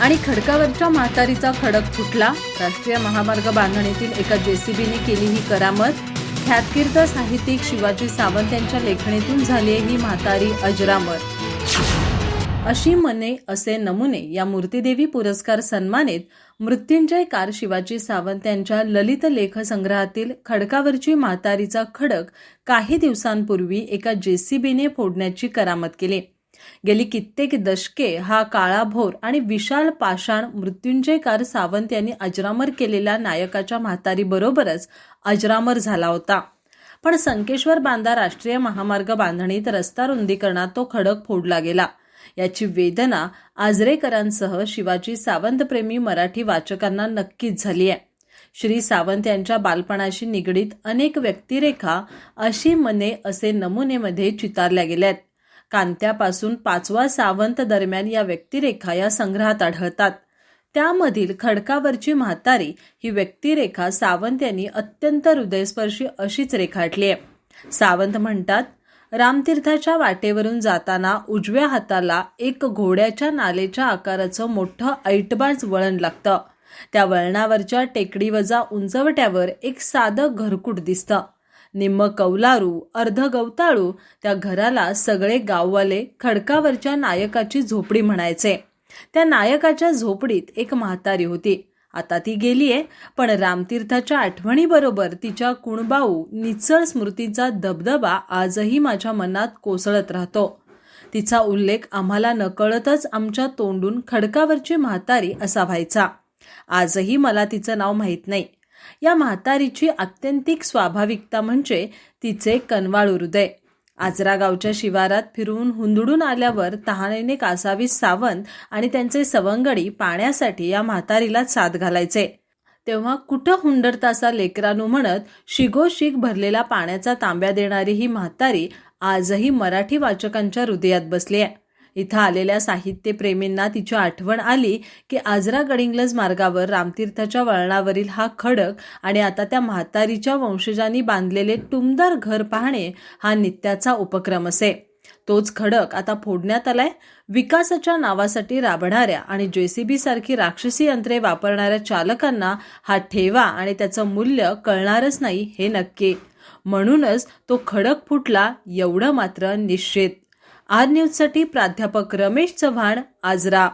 आणि खडकावरच्या म्हातारीचा खडक फुटला. राष्ट्रीय महामार्ग बांधणीतील एका जेसीबीने केली ही करामत. ख्यातकीर्द साहित्यिक शिवाजी सावंत यांच्या लेखणीतून झाली ही म्हातारी अजरामर. अशी मने असे नमुने या मूर्तिदेवी पुरस्कार सन्मानित मृत्युंजयकार शिवाजी सावंत यांच्या ललित लेखसंग्रहातील खडकावरची म्हातारीचा खडक काही दिवसांपूर्वी एका जेसीबीने फोडण्याची करामत केली. गेली कित्येक दशके हा काळाभोर आणि विशाल पाषाण मृत्युंजयकार सावंत यांनी अजरामर केलेल्या नायकाच्या म्हातारीबरोबरच अजरामर झाला होता. पण संकेश्वर बांदा राष्ट्रीय महामार्ग बांधणीत रस्ता रुंदीकरणात तो खडक फोडला गेला. याची वेदना आजरेकरांसह शिवाजी सावंतप्रेमी मराठी वाचकांना नक्कीच झाली आहे. श्री सावंत यांच्या बालपणाशी निगडीत अनेक व्यक्तिरेखा अशी मने असे नमुनेमध्ये चितारल्या गेल्यात. कांत्यापासून पाचवा सावंत दरम्यान या व्यक्तिरेखा या संग्रहात आढळतात. त्यामधील खडकावरची म्हातारी ही व्यक्तिरेखा सावंत यांनी अत्यंत हृदयस्पर्शी अशीच रेखाटली आहे. सावंत म्हणतात रामतीर्थाच्या वाटेवरून जाताना उजव्या हाताला एक घोड्याच्या नालेच्या आकाराचं मोठं ऐटबाज वळण लागतं. त्या वळणावरच्या टेकडीवजा उंचवट्यावर एक साधं घरकूट दिसतं. निम्म कौलारू अर्ध गवताळू त्या घराला सगळे गाववाले खडकावरच्या नायकाची झोपडी म्हणायचे. त्या नायकाच्या झोपडीत एक म्हातारी होती. आता ती गेलीये पण रामतीर्थाच्या आठवणीबरोबर तिच्या कुणबाऊ निचळ स्मृतीचा दबदबा आजही माझ्या मनात कोसळत राहतो. तिचा उल्लेख आम्हाला नकळतच आमच्या तोंडून खडकावरची म्हातारी असा व्हायचा आजही मला तिचं नाव माहीत नाही. या म्हातारीची आत्यंतिक स्वाभाविकता म्हणजे तिचे कनवाळ हृदय. आजरा गावच्या शिवारात फिरून हुंदडून आल्यावर तहानेने कासावी सावंत आणि त्यांचे सवंगडी पाण्यासाठी या म्हातारीला साथ घालायचे. तेव्हा कुठं हुंडरतासा लेकरानू म्हणत शिगोशिग भरलेला पाण्याचा तांब्या देणारी ही म्हातारी आजही मराठी वाचकांच्या हृदयात बसली आहे इथं आलेल्या साहित्यप्रेमींना तिची आठवण आली की आजरा गडिंग्लज मार्गावर रामतीर्थाच्या वळणावरील हा खडक आणि आता त्या म्हातारीच्या वंशजांनी बांधलेले टुमदार घर पाहणे हा नित्याचा उपक्रम असे. तोच खडक आता फोडण्यात आलाय. विकासाच्या नावासाठी राबणाऱ्या आणि जेसीबी सारखी राक्षसी यंत्रे वापरणाऱ्या चालकांना हा ठेवा आणि त्याचं मूल्य कळणारच नाही हे नक्की. म्हणूनच तो खडक फुटला एवढं मात्र निश्चित. आर न्यूजसाठी प्राध्यापक रमेश चव्हाण आजरा.